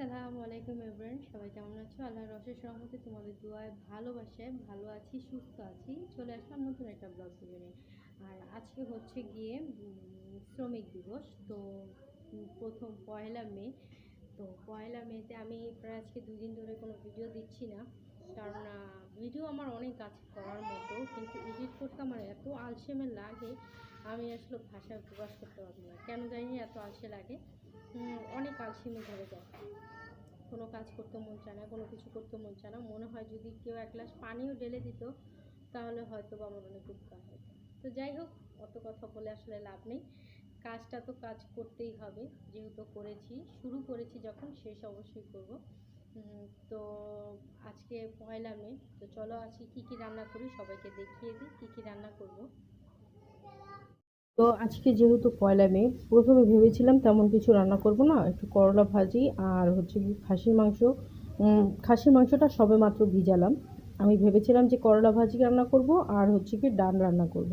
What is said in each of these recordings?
আসসালামু আলাইকুম এভরিওয়ান সবাই কেমন আছো? আল্লাহর অশেষ রহমতে তোমাদের দোয়ায় ভালোবাসায় ভালো আছি, সুস্থ আছি। চলে আসলাম নতুন একটা ব্লগ ভিডিও আর আজকে হচ্ছে গিয়ে শ্রমিক দিবস, তো প্রথম পয়লা মে। তো পয়লা মেতে আমি প্রায় আজকে দুদিন ধরে কোনো ভিডিও দিচ্ছি না। কারণ ভিডিও আমার অনেক কাজ করার মতো, কিন্তু এডিট করতে আমার এত আলসেমে লাগে, আমি আসলে ভাষায় প্রকাশ করতে পারব না। কেন জানি এত আলসে লাগে। অনেক আলসেমি ধরে যায়। কোনো কাজ করতে মন চায় না, কোনো কিছু করতে মন চায় না। মনে হয় যদি কেউ এক গ্লাস পানিও ঢেলে দিত, তাহলে হয়তো বা আমার অনেক উপকার হতো। তো যাই হোক, অত কথা বলে আসলে লাভ নেই। কাজটা তো কাজ করতেই হবে, যেহেতু করেছি, শুরু করেছি যখন, শেষ অবশ্যই করব। তো আজকে পয়লা মে, তো চলো আজকে কী কী রান্না করি সবাইকে দেখিয়ে দিই, কী কী রান্না করব। তো আজকে যেহেতু পয়লা মে, প্রথমে ভেবেছিলাম তেমন কিছু রান্না করব না, একটু করলা ভাজি আর হচ্ছে কি খাসির মাংস। খাসির মাংসটা সবে মাত্র ভিজালাম। আমি ভেবেছিলাম যে করলা ভাজি রান্না করব আর হচ্ছে কি ডাল রান্না করব।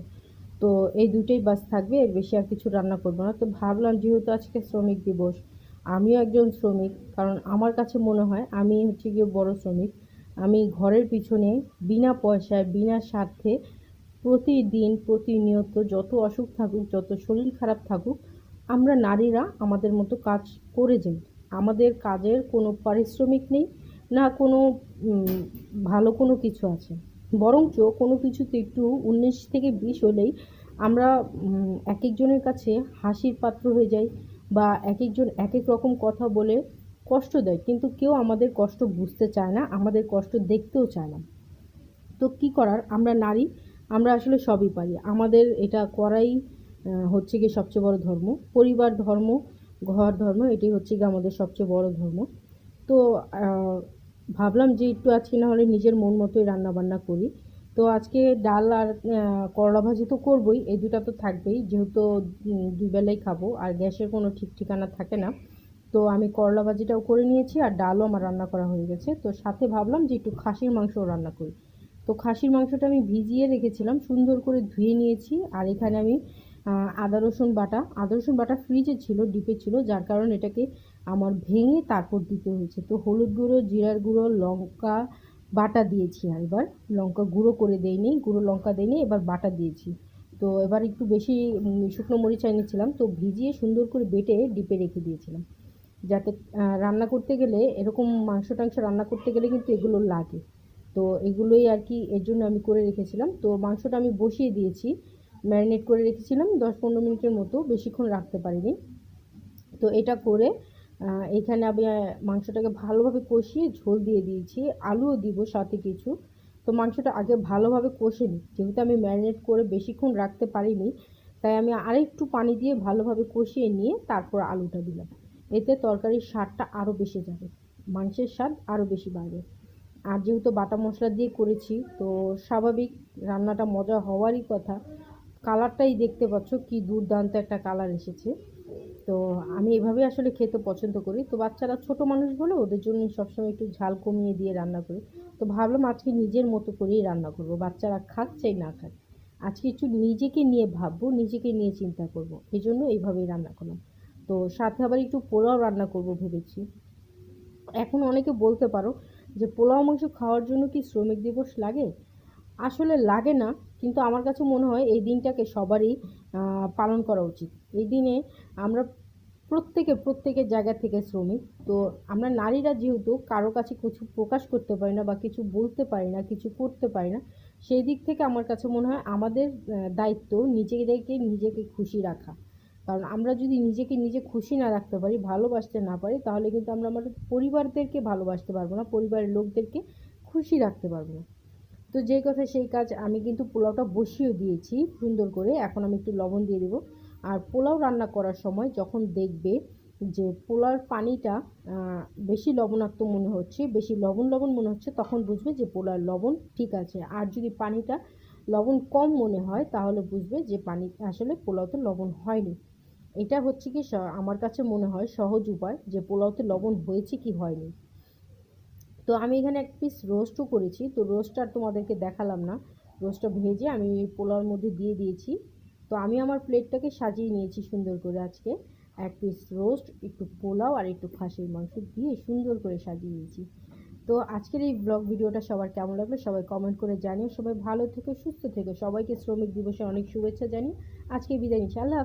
তো এই দুটোই বাস থাকবে, এর বেশি আর কিছু রান্না করব না। তো ভাবলাম যেহেতু আজকে শ্রমিক দিবস, আমিও একজন শ্রমিক, কারণ আমার কাছে মনে হয় আমি হচ্ছে গিয়ে বড় শ্রমিক। আমি ঘরের পিছনে বিনা পয়সায়, বিনা স্বার্থে প্রতিদিন প্রতিনিয়ত যত অসুখ থাকুক, যত শরীর খারাপ থাকুক, আমরা নারীরা আমাদের মতো কাজ করে যাই। আমাদের কাজের কোনো পারিশ্রমিক নেই, না কোনো ভালো কোনো কিছু আছে। বরঞ্চ কোনো কিছুতে একটু উনিশ থেকে বিশ হলেই আমরা এক একজনের কাছে হাসির পাত্র হয়ে যাই বা এক একজন এক এক রকম কথা বলে কষ্ট দেয়। কিন্তু কেউ আমাদের কষ্ট বুঝতে চায় না, আমাদের কষ্ট দেখতেও চায় না। তো কি করার? আমরা নারী আমরা আসলে সবই পারি। আমাদের এটা করাই হচ্ছে গিয়ে সবচেয়ে বড় ধর্ম। পরিবার ধর্ম, ঘর ধর্ম, এটাই হচ্ছে গিয়ে আমাদের সবচেয়ে বড় ধর্ম। তো ভাবলাম যে একটু আজকে না হলে নিজের মন মতোই রান্না বান্না করি। তো আজকে ডাল আর করলা ভাজি তো করবই, এই দুটা তো থাকবেই। যেহেতু দুবেলাই খাব, আর গ্যাসের কোনো ঠিক ঠিকানা থাকে না। তো আমি করলা ভাজিটাও করে নিয়েছি, আর ডালও আমার রান্না করা হয়ে গেছে। তো সাথে ভাবলাম যে একটু খাসির মাংসও রান্না করি। তো খাসির মাংসটা আমি ভিজিয়ে রেখেছিলাম, সুন্দর করে ধুয়ে নিয়েছি। আর এখানে আমি আদা, রসুন বাটা। আদা, রসুন বাটা ফ্রিজে ছিল, ডিপে ছিল, যার কারণে এটাকে আমার ভেঙে তারপর দিতে হয়েছে। তো হলুদ গুঁড়ো, জিরার গুঁড়ো, লঙ্কা বাটা দিয়েছি আর এবার। লঙ্কা গুঁড়ো করে দেইনি, গুঁড়ো লঙ্কা দেইনি, এবার বাটা দিয়েছি। তো এবার একটু বেশি শুকনো মরিচ এনেছিলাম, তো ভিজিয়ে সুন্দর করে বেটে ডিপে রেখে দিয়েছিলাম। যাতে রান্না করতে গেলে, এরকম মাংস টাংস রান্না করতে গেলে কিন্তু এগুলো লাগে। তো এগুলোই আর কি এর জন্য আমি করে রেখেছিলাম। তো মাংসটা আমি বসিয়ে দিয়েছি, ম্যারিনেট করে রেখেছিলাম, দশ পনেরো মিনিটের মতো, বেশিক্ষণ রাখতে পারিনি। তো এটা করে এখানে আমি মাংসটাকে ভালোভাবে কষিয়ে ঝোল দিয়ে দিয়েছি, আলুও দিব সাথে কিছু। তো মাংসটা আগে ভালোভাবে কষে নিই, যেহেতু আমি ম্যারিনেট করে বেশিক্ষণ রাখতে পারিনি, তাই আমি আরেকটু পানি দিয়ে ভালোভাবে কষিয়ে নিয়ে তারপর আলুটা দিলাম। এতে তরকারির স্বাদটা আরও বেশি যাবে, মাংসের স্বাদ আরও বেশি বাড়বে। আর যেহেতু বাটা মশলা দিয়ে করেছি, তো স্বাভাবিক রান্নাটা মজা হওয়ারই কথা। কালারটাই দেখতে পাচ্ছ, কি দুর্দান্ত একটা কালার এসেছে। তো আমি এভাবেই আসলে খেতে পছন্দ করি। তো বাচ্চারা ছোট মানুষ বলে ওদের জন্য সবসময় একটু ঝাল কমিয়ে দিয়ে রান্না করি। তো ভাবলাম আজকে নিজের মতো করেই রান্না করব। বাচ্চারা খাক চাই না খাক, আজকে একটু নিজেকে নিয়ে ভাববো, নিজেকে নিয়ে চিন্তা করব। এই জন্য এইভাবেই রান্না করলাম। তো সাথে আবার একটু পোলাও রান্না করব ভেবেছি। এখন অনেকে বলতে পারো যে পোলাও মাংস খাওয়ার জন্য কি শ্রমিক দিবস লাগে? আসলে লাগে না, কিন্তু আমার কাছে মনে হয় এই দিনটাকে সবারই পালন করা উচিত। এই দিনে আমরা প্রত্যেকে, প্রত্যেকের জায়গা থেকে শ্রমিক। তো আমরা নারীরা যেহেতু কারও কাছে কিছু প্রকাশ করতে পারি না বা কিছু বলতে পারি না, কিছু করতে পারি না, সেই দিক থেকে আমার কাছে মনে হয় আমাদের দায়িত্ব নিজেদেরকে নিজেকে খুশি রাখা। কারণ আমরা যদি নিজেকে নিজে খুশি না রাখতে পারি, ভালোবাসতে না পারি, তাহলে কিন্তু আমরা আমাদের পরিবারদেরকে ভালোবাসতে পারব না, পরিবারের লোকদেরকে খুশি রাখতে পারব না। তো যেই কথা সেই কাজ আমি কিন্তু পোলাওটা বসিয়ে দিয়েছি সুন্দর করে, এখন আমি একটু লবণ দিয়ে দেবো। আর পোলাও রান্না করার সময় যখন দেখবে যে পোলাওর পানিটা বেশি লবণাক্ত মনে হচ্ছে, বেশি লবণ লবণ মনে হচ্ছে, তখন বুঝবে যে পোলাওর লবণ ঠিক আছে। আর যদি পানিটা লবণ কম মনে হয়, তাহলে বুঝবে যে পানি, আসলে পোলাওতে লবণ হয়নি। এটা হচ্ছে কি আমার কাছে মনে হয় সহজ উপায় যে পোলাওতে লবণ হয়েছে কি হয়নি। তো আমি এখানে এক পিস রোস্টও করেছি, তো রোস্টটা আর তোমাদেরকে দেখালাম না। রোস্টটা ভেজে আমি পোলাওর মধ্যে দিয়ে দিয়েছি। তো আমি আমার প্লেটটাকে সাজিয়ে নিয়েছি সুন্দর করে আজকে। এক পিস রোস্ট একটু পোলাও আর একটু খাসির মাংস দিয়ে সুন্দর করে সাজিয়ে দিয়েছি তো আজকের এই ব্লগ ভিডিওটা সবার কেমন লাগল সবাই কমেন্ট করে জানিও। সবাই ভালো থেকো, সুস্থ থেকো। সবাইকে শ্রমিক দিবসে অনেক শুভেচ্ছা জানি আজকে বিদায় নিচ্ছি। আল্লাহ।